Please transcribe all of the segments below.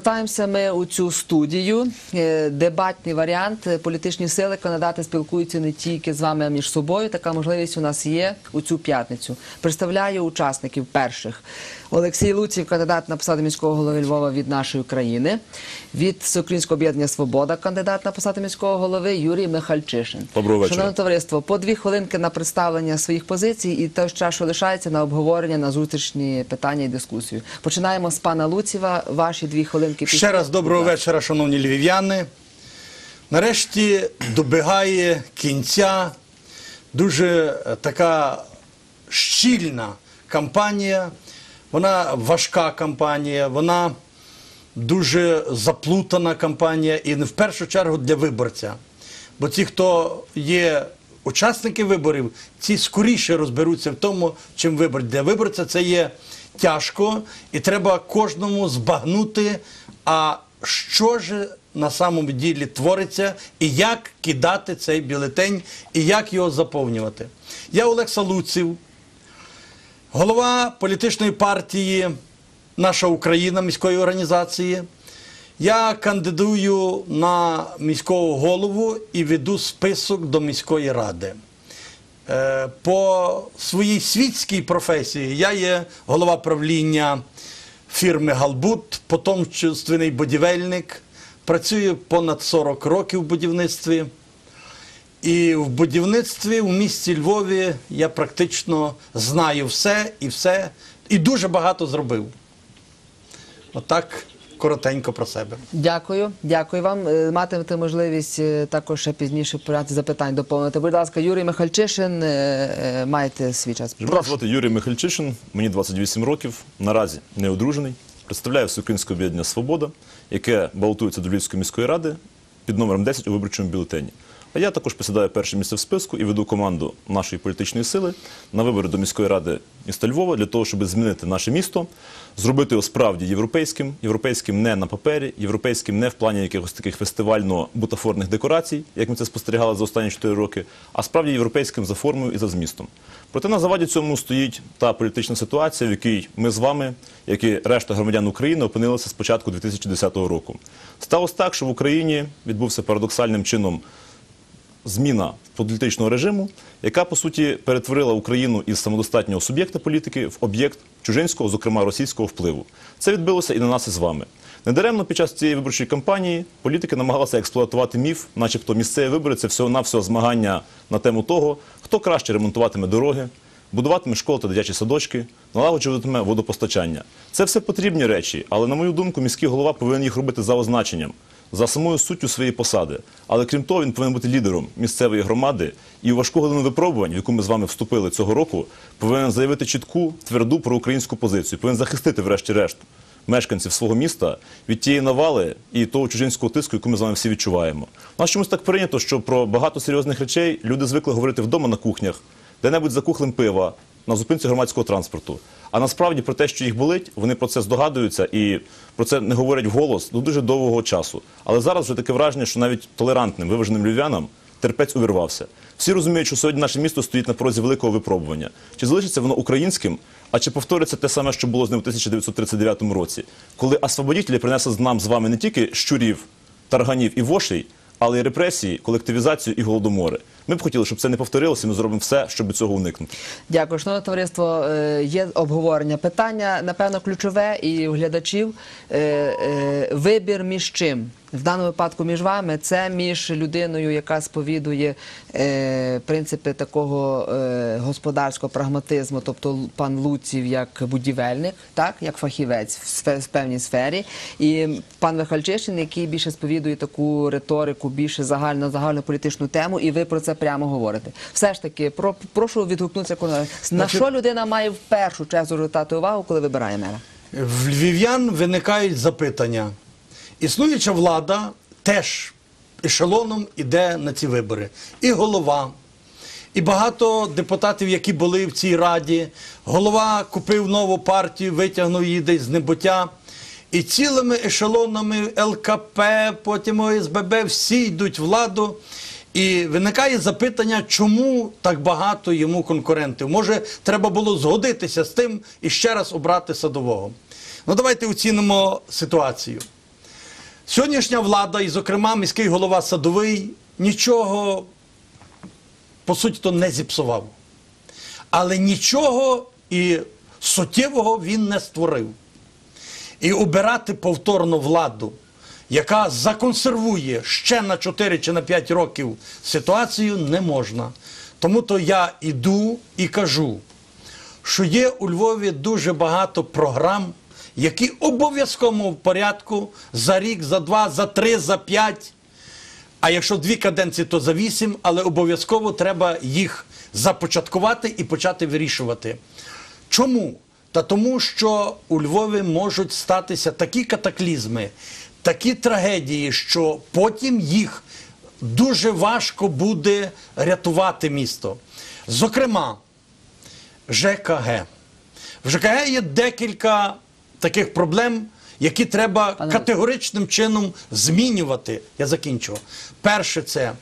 Повертаємося ми у цю студію. Е, Дебатний варіант. Політичні сили, кандидати спілкуються не тільки з вами, а між собою. Така можливість у нас є у цю п'ятницю. Представляю учасників перших. Олексій Луців, кандидат на посаду міського голови Львова від нашої країни. Від Всеукраїнського об'єднання Свобода, кандидат на посаду міського голови Юрій Михальчишин. Доброго вечора. Шановне товариство, по дві хвилинки на представлення своїх позицій і час, що лишається на обговорення, на зустрічні питання і дискусію. Починаємо з пана Луціва. Ваші дві хвилинки. Ще раз доброго вечора, шановні львів'яни. Нарешті добігає кінця дуже е, така щільна кампанія. Вона важка кампанія, вона дуже заплутана кампанія і не в першу чергу для виборця. Бо ті, хто є учасники виборів, ці скоріше розберуться в тому, чим вибор. Для виборця це є тяжко, і треба кожному збагнути, а що ж на самому ділі твориться, і як кидати цей бюлетень, і як його заповнювати. Я Олег Салуців, голова політичної партії Наша Україна міської організації. Я кандидую на міського голову і веду список до міської ради. Е, По своїй світській професії я є голова правління фірми Галбут, потомственний будівельник. Працюю понад 40 років в будівництві. І в будівництві в місті Львові я практично знаю все і все, і дуже багато зробив. Отак коротенько про себе. Дякую, дякую вам. Е, Матимете можливість е, також ще пізніше в порядку запитань доповнити. Будь ласка, Юрій Михальчишин, е, маєте свій час. Мене звати Юрій Михальчишин, мені 28 років, наразі не одружений. Представляю Всеукраїнське об'єднання Свобода, яке балотується до Львівської міської ради під номером 10 у виборчому бюлетені. А я також посідаю перше місце в списку і веду команду нашої політичної сили на вибори до міської ради міста Львова для того, щоб змінити наше місто, зробити його справді європейським, європейським не на папері, європейським не в плані якихось таких фестивально-бутафорних декорацій, як ми це спостерігали за останні 4 роки, а справді європейським за формою і за змістом. Проте на заваді цьому стоїть та політична ситуація, в якій ми з вами, як і решта громадян України, опинилися з початку 2010 року. Сталося так, що в Україні відбувся парадоксальним чином зміна політичного режиму, яка по суті перетворила Україну із самодостатнього суб'єкта політики в об'єкт чужинського, зокрема російського впливу. Це відбилося і на нас із вами. Недаремно під час цієї виборчої кампанії політики намагалися експлуатувати міф, начебто місцеві вибори це всього навсього змагання на тему того, хто краще ремонтуватиме дороги, будуватиме школи та дитячі садочки, налагоджуватиме водопостачання. Це все потрібні речі, але на мою думку, міський голова повинен їх робити за означенням, за самою суттю своєї посади. Але крім того, він повинен бути лідером місцевої громади і у важку годину випробувань, в яку ми з вами вступили цього року, повинен заявити чітку, тверду проукраїнську позицію, повинен захистити, врешті-решт, мешканців свого міста від тієї навали і того чужинського тиску, яку ми з вами всі відчуваємо. У нас чомусь так прийнято, що про багато серйозних речей люди звикли говорити вдома на кухнях, де-небудь за кухлем пива, на зупинці громадського транспорту. А насправді про те, що їх болить, вони про це здогадуються і про це не говорять вголос до дуже довгого часу. Але зараз вже таке враження, що навіть толерантним, виваженим львів'янам терпець увірвався. Всі розуміють, що сьогодні наше місто стоїть на порозі великого випробування. Чи залишиться воно українським, а чи повториться те саме, що було з ним у 1939 році, коли освободітелі принесли нам з вами не тільки щурів, тарганів і вошей, але й репресії, колективізацію і голодомори. Ми б хотіли, щоб це не повторилося, ми зробимо все, щоб цього уникнути. Дякую, шановне товариство. Е, Є обговорення. Питання, напевно, ключове і у глядачів. Е, е, Вибір між чим? В даному випадку між вами це між людиною, яка сповідує е, принципи такого е, господарського прагматизму, тобто пан Луців як будівельник, так як фахівець в, сфе- в певній сфері, і пан Михальчишин, який більше сповідує таку риторику, більше загальну загальну політичну тему, і ви про це прямо говорите. Все ж таки, про, прошу відгукнутися на Значить- що людина має в першу чергу звертати увагу, коли вибирає мера. В львів'ян виникають запитання. Існуюча влада теж ешелоном іде на ці вибори. І голова, і багато депутатів, які були в цій раді. Голова купив нову партію, витягнув її десь з небуття. І цілими ешелонами ЛКП, потім ОСББ, всі йдуть владу. І виникає запитання, чому так багато йому конкурентів? Може, треба було згодитися з тим і ще раз обрати садового. Ну давайте оцінимо ситуацію. Сьогоднішня влада, і, зокрема, міський голова Садовий, нічого, по суті, то не зіпсував. Але нічого і суттєвого він не створив. І обирати повторно владу, яка законсервує ще на 4 чи на 5 років ситуацію, не можна. Тому то я іду і кажу, що є у Львові дуже багато програм, які обов'язково в порядку за рік, за два, за три, за п'ять. А якщо дві каденції, то за вісім, але обов'язково треба їх започаткувати і почати вирішувати. Чому? Та тому, що у Львові можуть статися такі катаклізми, такі трагедії, що потім їх дуже важко буде рятувати місто. Зокрема, ЖКГ. В ЖКГ є декілька таких проблем, які треба Пане- категоричним чином змінювати. Я закінчу. Перше, це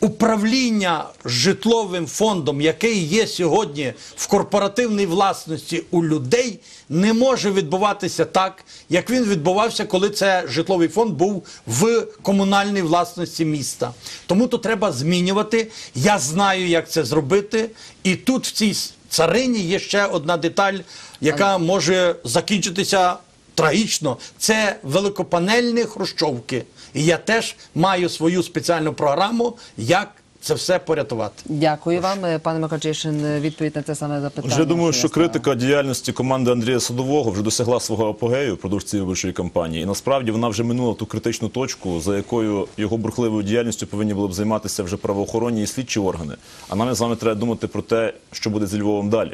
управління житловим фондом, який є сьогодні в корпоративній власності у людей, не може відбуватися так, як він відбувався, коли це житловий фонд був в комунальній власності міста. Тому то треба змінювати. Я знаю, як це зробити. І тут в цій царині є ще одна деталь, яка може закінчитися трагічно. Це великопанельні хрущовки. І я теж маю свою спеціальну програму, як це все порятувати. Дякую вам, е, пане Макачишин. е, Відповідь на це саме запитання. Вже думаю, що критика діяльності команди Андрія Садового вже досягла свого апогею впродовж цієї виборчої кампанії. І насправді вона вже минула ту критичну точку, за якою його бурхливою діяльністю повинні були б займатися вже правоохоронні і слідчі органи. А нам з вами треба думати про те, що буде зі Львовом далі.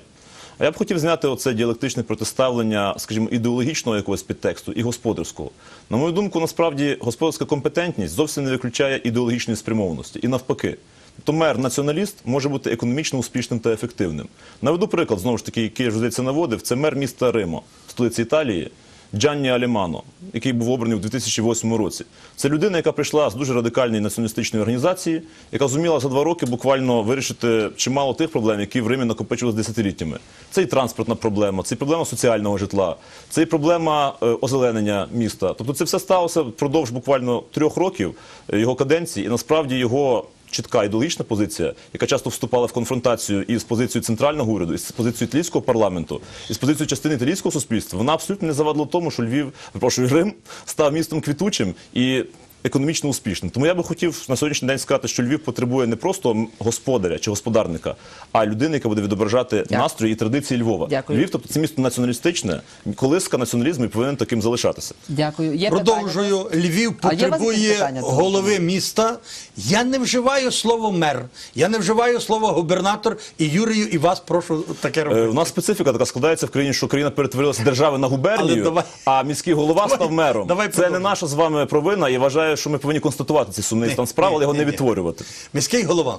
А я б хотів зняти оце діалектичне протиставлення, скажімо, ідеологічного якогось підтексту і господарського. На мою думку, насправді господарська компетентність зовсім не виключає ідеологічної спрямованості. І навпаки. Тобто мер націоналіст може бути економічно успішним та ефективним. Наведу приклад, знову ж таки, який вже здається наводив, це мер міста Рима, столиці Італії, Джанні Алімано, який був обраний у 2008 році. Це людина, яка прийшла з дуже радикальної націоналістичної організації, яка зуміла за два роки буквально вирішити чимало тих проблем, які в Римі накопичувалися десятиліттями. Це і транспортна проблема, це і проблема соціального житла, це і проблема е, озеленення міста. Тобто це все сталося впродовж буквально трьох років е, його каденції, і насправді його чітка ідеологічна позиція, яка часто вступала в конфронтацію і з позицією центрального уряду, і з позицією італійського парламенту, і з позицією частини італійського суспільства, вона абсолютно не завадила тому, що Львів, прошу, Рим став містом квітучим і. Економічно успішним. Тому я би хотів на сьогоднішній день сказати, що Львів потребує не просто господаря чи господарника, а людини, яка буде відображати настрої і традиції Львова. Дякую. Львів, тобто це місто націоналістичне, колиска націоналізму і повинен таким залишатися. Дякую. Є Продовжую, питання? Львів потребує питання голови міста. Я не вживаю слово мер, я не вживаю слово губернатор і Юрію, і вас прошу таке Е, робити. У нас специфіка така складається в країні, що країна перетворилася з держави на губернію, давай- а міський голова Давай- став мером. давай Це не наша з вами провина, і вважаю, що ми повинні констатувати цей сумний стан справ, але його не відтворювати. Міський голова.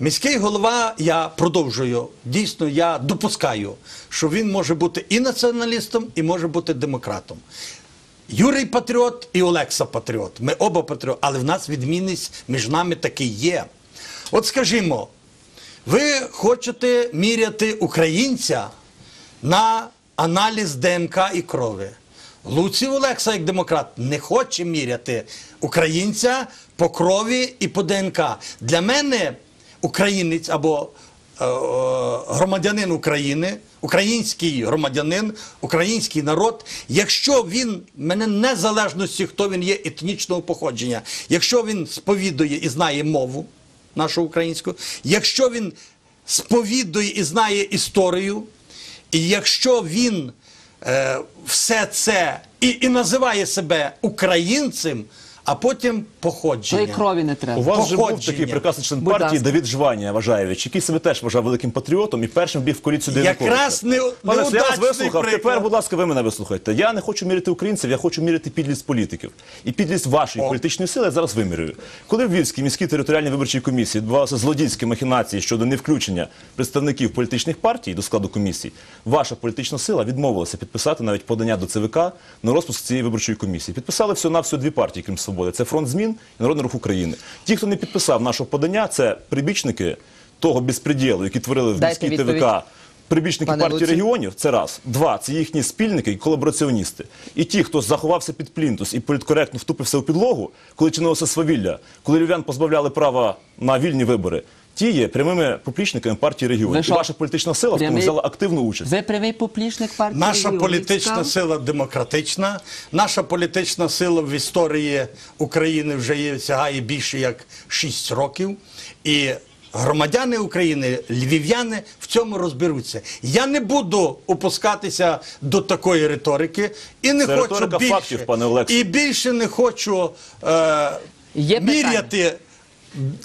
Міський голова, я продовжую. Дійсно, я допускаю, що він може бути і націоналістом, і може бути демократом. Юрій патріот і Олекса патріот. Ми оба патріоти, але в нас відмінність між нами таки є. От скажімо, ви хочете міряти українця на аналіз ДНК і крові. Луців Олекса, як демократ, не хоче міряти українця по крові і по ДНК. Для мене українець або е, е, громадянин України, український громадянин, український народ, якщо він мене незалежності, хто він є етнічного походження, якщо він сповідує і знає мову нашу українську, якщо він сповідує і знає історію, і якщо він е, все це і, і називає себе українцем, а потім походження. То і крові не треба. У вас же був такий прекрасний член Будь партії ласка. Давід Жванія Вважаєвич, який себе теж вважав великим патріотом і першим біг в коаліцію до Якраз не- Пане, я вас вислухав. приклад. Тепер, будь ласка, ви мене вислухайте. Я не хочу міряти українців, я хочу міряти підлість політиків. І підлість вашої О. політичної сили я зараз вимірюю. Коли в Львівській міській територіальній виборчій комісії відбувалися злодійські махінації щодо невключення представників політичних партій до складу комісій, ваша політична сила відмовилася підписати навіть подання до ЦВК на розпуск цієї виборчої комісії. Підписали всього на всього дві партії, крім свободи. Це фронт змін і Народний рух України. Ті, хто не підписав нашого подання, це прибічники того безпреділу, які творили в міській. ТВК прибічники Пане партії Луці. регіонів це раз. Два це їхні спільники і колабораціоністи. І ті, хто заховався під плінтус і політкоректно втупився у підлогу, коли чинилося свавілля, коли львів'ян позбавляли права на вільні вибори. Ті є прямими поплічниками партії регіонів. І що, ваша політична сила в тому прямий- взяла активну участь. Ви прямий поплічник партії. Наша регіонів, політична цікаво? сила демократична. Наша політична сила в історії України вже є, сягає більше як 6 років. І громадяни України, львів'яни в цьому розберуться. Я не буду опускатися до такої риторики і не Це хочу риторика більше, фактів, пане Олексію. і більше не хочу е, Є питання. міряти.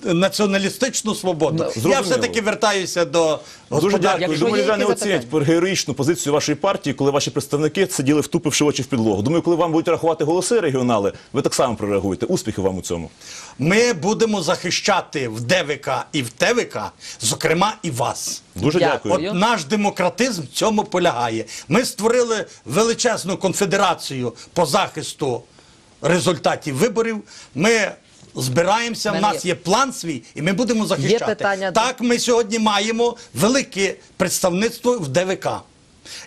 Націоналістичну свободу. Я все-таки вертаюся до Дуже дякую. Якщо Думаю, львів'яни оцінять героїчну позицію вашої партії, коли ваші представники сиділи втупивши очі в підлогу. Думаю, коли вам будуть рахувати голоси регіонали, ви так само прореагуєте. Успіхів вам у цьому. Ми будемо захищати в ДВК і в ТВК, зокрема і вас. Дуже Дякую. дякую. От наш демократизм в цьому полягає. Ми створили величезну конфедерацію по захисту результатів виборів. Ми збираємося, в нас є- є план свій, і ми будемо захищати. питання Так, ми сьогодні маємо велике представництво в ДВК.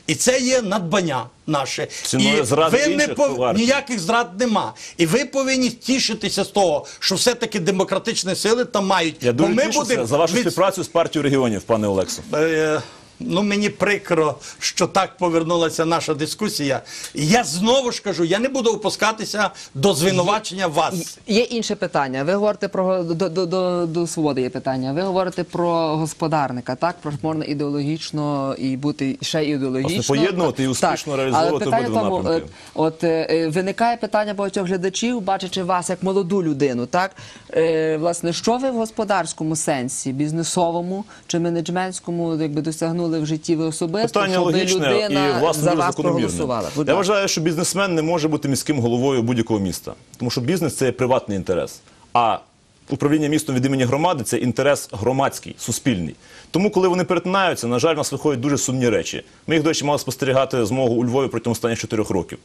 І це є надбання наше. Ціною і зради ви не пов... ніяких зрад нема. І ви повинні тішитися з того, що все-таки демократичні сили там мають. Я Бо ми тішуся будемо за вашу від- співпрацю з партією регіонів, пане Олексо. Е, Ну, мені прикро, що так повернулася наша дискусія. Я знову ж кажу, я не буду опускатися до звинувачення вас. Є інше питання. Ви говорите про до, до, до, до свободи є питання. Ви говорите про господарника, так? Про що можна ідеологічно і бути ще ідеологічно. Власне, поєднувати і Так. успішно реалізовувати Але питання обидва тому, напрямки. е, От е, виникає питання багатьох глядачів, бачачи вас як молоду людину, так е, власне, що ви в господарському сенсі, бізнесовому чи менеджментському, якби досягнули в житті ви особисто, Питання щоб логічне людина і власне за дуже вас закономірне. проголосувала? Будь Я ласка. вважаю, що бізнесмен не може бути міським головою будь-якого міста, тому що бізнес це є приватний інтерес. А управління містом від імені громади це інтерес громадський, суспільний. Тому, коли вони перетинаються, на жаль, у нас виходять дуже сумні речі. Ми їх, до речі, мали спостерігати змогу у Львові протягом останніх чотирьох років.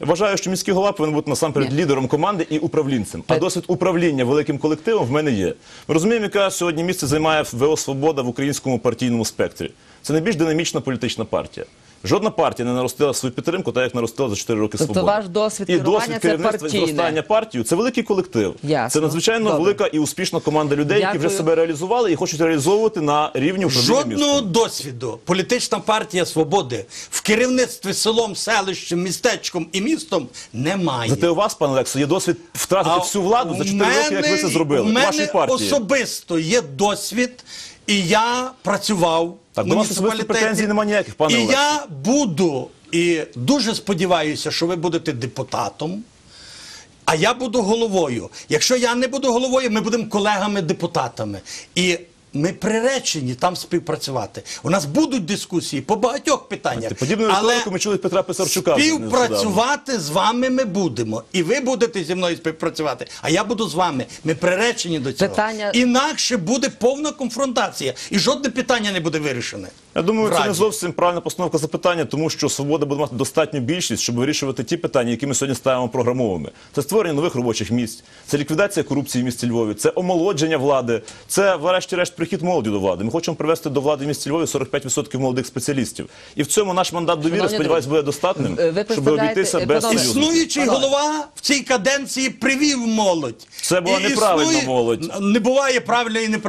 Вважаю, що міський голова повинен бути насамперед Ні. лідером команди і управлінцем. А досвід управління великим колективом в мене є. Ми розуміємо, яка сьогодні місце займає ВО Свобода в українському партійному спектрі. Це найбільш динамічна політична партія. Жодна партія не наростила свою підтримку, так як наростила за 4 роки Тобто свобода. ваш досвід і досвід це керівництва і зростання партію це великий колектив. Ясно. Це надзвичайно Добре. велика і успішна команда людей, які вже себе реалізували і хочуть реалізовувати на рівні управління Жодного досвіду політична партія свободи в керівництві селом, селищем, містечком і містом немає. Зате у вас, пане Олексо, є досвід втратити всю владу за 4 роки, як ви це зробили. У У мене вашій партії. особисто є досвід, і я працював. Так, до вас претензій нема ніяких, пане І Олег. я буду, і дуже сподіваюся, що ви будете депутатом. А я буду головою. Якщо я не буду головою, ми будемо колегами-депутатами. І ми приречені там співпрацювати. У нас будуть дискусії по багатьох питаннях. Подібну але ми чули Петра Писарчука. співпрацювати з вами ми будемо. І ви будете зі мною співпрацювати, а я буду з вами. Ми приречені до цього. Питання- Інакше буде повна конфронтація. І жодне питання не буде вирішене. Я думаю, це не зовсім правильна постановка запитання, тому що свобода буде мати достатню більшість, щоб вирішувати ті питання, які ми сьогодні ставимо програмовими. Це створення нових робочих місць, це ліквідація корупції в місті Львові, це омолодження влади, це, врешті-решт, прихід молоді до влади. Ми хочемо привести до влади в місті Львові 45% молодих спеціалістів. І в цьому наш мандат довіри, сподіваюсь, буде ви щоб обійтися без союзу. Існуючий голова в цій каденції привів молодь. Це була неправильна молодь. Не буває правильної і неправильної.